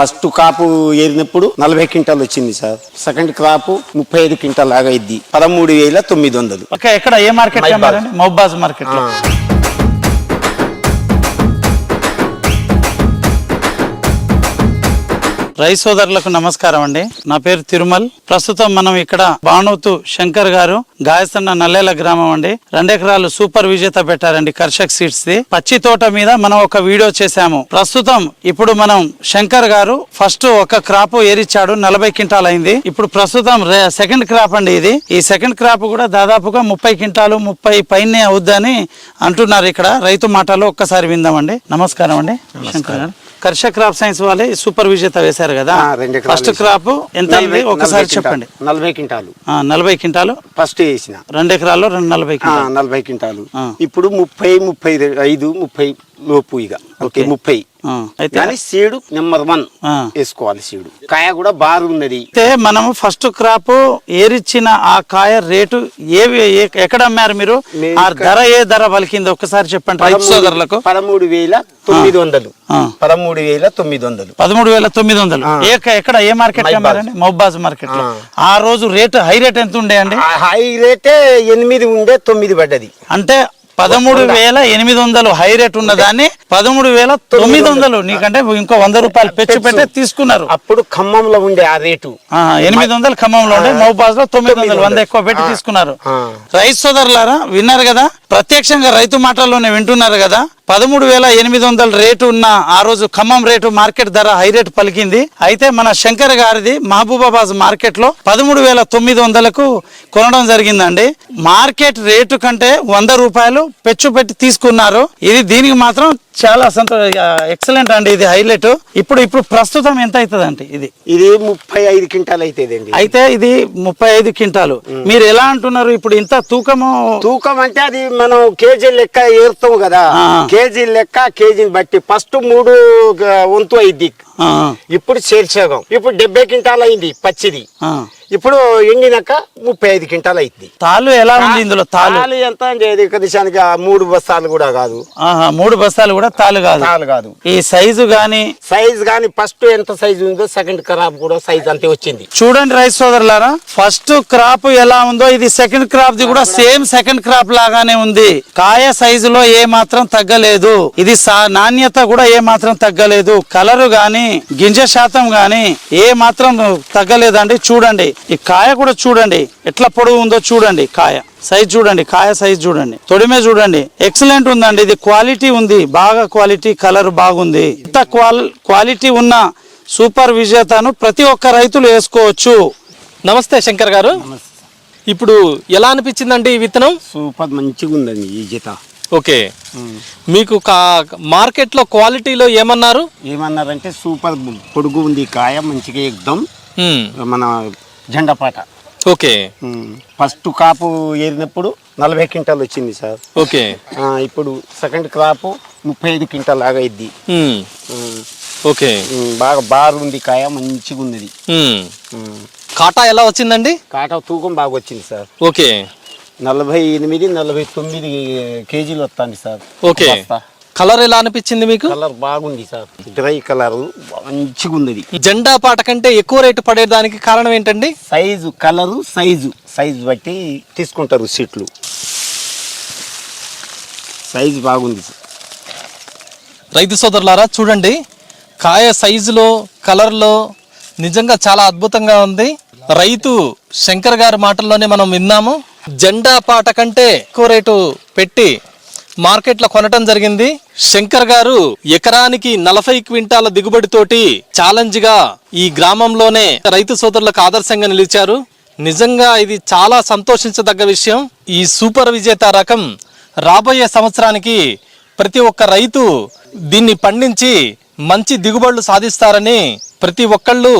First కాపు ఏరినప్పుడు నలభై quintal వచ్చింది sir. Second crop ముప్పై ఐదు క్వింటాల్ లాగా అయింది పదమూడు వేల తొమ్మిది వందలు. ఓకే ఎక్కడ? ఏ మార్కెట్ మౌబాజ్ మార్కెట్ రై సోదరులకు నమస్కారం అండి. నా పేరు తిరుమల్. ప్రస్తుతం మనం ఇక్కడ బాణోతు శంకర్ గారు గాయసన్న నల్లేల గ్రామం అండి. రెండెకరాలు సూపర్ విజేత పెట్టారండి కర్షక్ సీడ్స్ ది. పచ్చి తోట మీద మనం ఒక వీడియో చేశాము. ప్రస్తుతం ఇప్పుడు మనం శంకర్ గారు ఫస్ట్ ఒక క్రాప్ ఏరిచ్చాడు నలభై క్వింటాల్ అయింది. ఇప్పుడు ప్రస్తుతం సెకండ్ క్రాప్ అండి ఇది. ఈ సెకండ్ క్రాప్ కూడా దాదాపుగా ముప్పై క్వింటాలు ముప్పై పైనే అవుద్దని అంటున్నారు ఇక్కడ. రైతు మాటలు ఒక్కసారి విందామండి. నమస్కారం అండి శంకర్ గారు. కర్షక్ క్రాప్ సైన్స్ వాళ్ళే సూపర్ విజేత వేశారు కదా. ఫస్ట్ క్రాప్ ఎంత అయింది ఒకసారి చెప్పండి. నలభై క్వింటాలు. నలభై క్వింటాలు. ఫస్ట్ వేసిన. రెండు ఎకరాల్లో రెండు నలభై నలభై క్వింటాలు. ఇప్పుడు ముప్పై ముప్పై ఐదు ముప్పై లోపు ఇక ఓకే. ముప్పై. కానీ సీడు నెంబర్ వన్. వేసుకోవాలి సీడు. కాయ కూడా బాగున్నది అయితే మనము ఫస్ట్ క్రాప్ ఏరిచ్చిన ఆ కాయ రేటు ఏ ఏ- ఎక్కడ అమ్మారు మీరు? ఆ ధర ఏ ధర పలికింది? ఒక్కసారి చెప్పండి. రైతు సోదరులకు. పదమూడు వేల తొమ్మిది వందలు. పదమూడు వేల తొమ్మిది వందలు. పదమూడు వేల తొమ్మిది వందలు. ఎక్కడ ఏ మార్కెట్. అమ్మారండి? మౌబాజ్ మార్కెట్లో ఆ. రోజు రేటు హై రేట్ ఎంత ఉండే అండి? హై రేటే ఎనిమిది ఉండే తొమ్మిది పడ్డది. అంటే పదమూడు వేల ఎనిమిది వందలు హై రేట్ ఉన్నదాన్ని పదమూడు వేల తొమ్మిది వందలు నీకంటే ఇంకో వంద రూపాయలు పెంచి పెట్టే తీసుకున్నారు. అప్పుడు ఖమ్మంలో ఉండే ఆ రేటు. ఎనిమిది వందలు ఖమ్మంలో ఉండే. మౌబాజ్లో తొమ్మిది వందలు వంద ఎక్కువ పెట్టి తీసుకున్నారు. రైతు సోదరులారా విన్నారు కదా? ప్రత్యక్షంగా రైతు మాటల్లోనే వింటున్నారు కదా? పదమూడు వేల ఎనిమిది వందల రేటు ఉన్న ఆ రోజు ఖమ్మం రేటు మార్కెట్ ధర హై రేటు పలికింది. అయితే మన శంకర్ గారిది మహబూబాబాద్ మార్కెట్లో పదమూడు వేల తొమ్మిది వందలకు కొనడం జరిగిందండి. మార్కెట్ రేటు కంటే వంద రూపాయలు పెచ్చు పెట్టి తీసుకున్నారు. ఇది దీనికి మాత్రం చాలా సంతో ఎక్సలెంట్ అండి ఇది హైలైట్ ఇప్పుడు ఇప్పుడు ప్రస్తుతం ఎంత అవుతుంది అంటే ఇది? ఇది ముప్పై ఐదు క్వింటాల్ అవుతుందండి అయితే ఇది ముప్పై ఐదు క్వింటాలు. మీరు ఎలా అంటున్నారు? ఇప్పుడు ఇంత తూకము తూకం అంటే అది మనం కేజీ లెక్క ఏరుతాం కదా. కేజీ లెక్క కేజీని బట్టి. ఫస్ట్ మూడు వంతు అయింది ఇప్పుడు చేర్చగం ఇప్పుడు డెబ్బై క్వింటాల్ అయింది పచ్చిది. ఆ. ఇప్పుడు ఎండినాక ముప్పై ఐదు క్వింటాల్ అయింది. తాళ్ళు ఎలా ఉంది ఇందులో? తాళ్ళు. తాలు ఎంత కనీసానికి ఆ మూడు బస్తాలు కూడా కాదు. ఆహా, మూడు బస్తాలు కూడా తాళ్ళు కాదు. తాలు కాదు. ఈ సైజు గాని సైజ్ గాని ఫస్ట్ ఎంత సైజ్ ఉందో సెకండ్ ఖరాబ్ కూడా సైజ్ అంతే వచ్చింది. చూడండి రైతు సోదరులారా ఫస్ట్ క్రాప్ ఎలా ఉందో ఇది సెకండ్ క్రాప్ ది కూడా సేమ్ సెకండ్ క్రాప్ లాగానే ఉంది. కాయ సైజులో ఏ మాత్రం తగ్గలేదు. ఇది నాణ్యత కూడా ఏ మాత్రం తగ్గలేదు. కలరు గాని గింజ శాతం గాని ఏ మాత్రం తగ్గలేదండి. చూడండి. ఈ కాయ కూడా చూడండి. ఎట్లా పొడవు ఉందో చూడండి. కాయ సైజ్ చూడండి. కాయ సైజ్ చూడండి. తొడిమే చూడండి. ఎక్సలెంట్ ఉందండి. ఇది క్వాలిటీ ఉంది. బాగా క్వాలిటీ కలర్ బాగుంది. ఇంత క్వాల్ క్వాలిటీ ఉన్న సూపర్ విజేతను ప్రతి ఒక్క రైతులు వేసుకోవచ్చు. నమస్తే శంకర్ గారు. ఇప్పుడు ఎలా అనిపించిందండి ఈ విత్తనం? సూపర్ మంచిగా ఉందండి ఈ జత ఓకే. మీకు మార్కెట్లో క్వాలిటీలో ఏమన్నారు? ఏమన్నారంటే సూపర్ పొడుగు ఉంది కాయ మంచిగా ఎగ్దాం. మన జెండపాట ఓకే. ఫస్ట్ కాపు ఏరినప్పుడు నలభై క్వింటాల్ వచ్చింది సార్. ఓకే. ఇప్పుడు సెకండ్ క్రాప్ ముప్పై ఐదు క్వింటాల్ లాగా మ్మ్. ఓకే. బాగా బారు ఉంది కాయ మంచిగా ఉంది. కాటా ఎలా వచ్చిందండి? కాట తూకం బాగా వచ్చింది సార్. ఓకే. నలభై ఎనిమిది నలభై తొమ్మిది కేజీలు వస్తుంది సార్. ఓకే. బస్తా. కలర్ ఎలా అనిపించింది మీకు? కలర్ బాగుంది సార్. డ్రై కలర్ మంచిగా ఉంది ఇది. జెండా పాట కంటే ఎక్కువ రేటు పడేదానికి కారణం ఏంటండి? Size colour size. సైజు బట్టి తీసుకుంటారు సీట్లు. సైజు బాగుంది సార్. రైతు సోదరులారా చూడండి. కాయ సైజులో కలర్లో నిజంగా చాలా అద్భుతంగా ఉంది. రైతు శంకర్ గారి మాటల్లోనే మనం విన్నాము. జెండా పాట కంటే ఎక్కువ రేటు పెట్టి మార్కెట్లో కొనటం జరిగింది. శంకర్ గారు ఎకరానికి నలభై క్వింటాల దిగుబడితోటి ఛాలెంజ్గా ఈ గ్రామంలోనే రైతు సోదరులకు ఆదర్శంగా నిలిచారు. నిజంగా ఇది చాలా సంతోషించదగ్గ విషయం. ఈ సూపర్ విజేత రకం రాబోయే సంవత్సరానికి ప్రతి ఒక్క రైతు దీన్ని పండించి మంచి దిగుబడులు సాధిస్తారని ప్రతి ఒక్కళ్ళు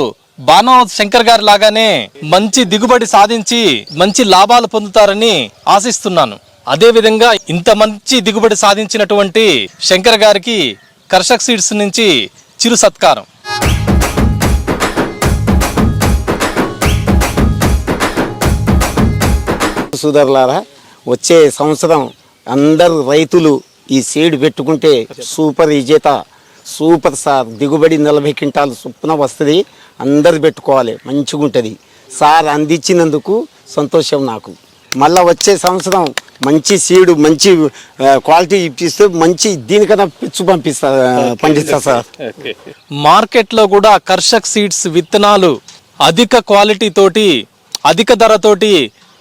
బాణం శంకర్ గారి లాగానే మంచి దిగుబడి సాధించి మంచి లాభాలు పొందుతారని ఆశిస్తున్నాను. అదే విధంగా ఇంత మంచి దిగుబడి సాధించినటువంటి శంకర్ గారికి కర్షక్ సీడ్స్ నుంచి చిరు సత్కారం. సోదరులారా వచ్చే సంవత్సరం అందరు రైతులు ఈ సీడ్ పెట్టుకుంటే సూపర్ విజేత సూపర్ సార్ దిగుబడి నలభై క్వింటాలు చొప్పున వస్తుంది అందరు పెట్టుకోవాలి మంచిగా ఉంటుంది. సార్ అందించినందుకు సంతోషం నాకు. మళ్ళా వచ్చే సంవత్సరం మంచి సీడు మంచి క్వాలిటీ ఇప్పిస్తే మంచి దీనికన్నా పిచ్చు పంపిస్తా పండిస్తా సార్. మార్కెట్లో కూడా కర్షక్ సీడ్స్ విత్తనాలు అధిక క్వాలిటీ తోటి అధిక ధరతోటి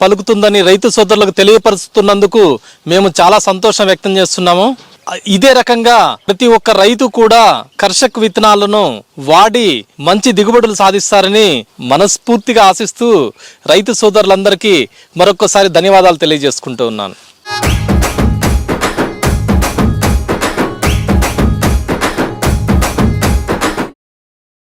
పలుకుతుందని రైతు సోదరులకు తెలియపరుస్తున్నందుకు మేము చాలా సంతోషం వ్యక్తం చేస్తున్నాము. ఇదే రకంగా ప్రతి ఒక్క రైతు కూడా కర్షక్ విత్తనాలను వాడి మంచి దిగుబడులు సాధిస్తారని మనస్ఫూర్తిగా ఆశిస్తూ రైతు సోదరులందరికీ మరొకసారి ధన్యవాదాలు తెలియజేసుకుంటూ ఉన్నాను.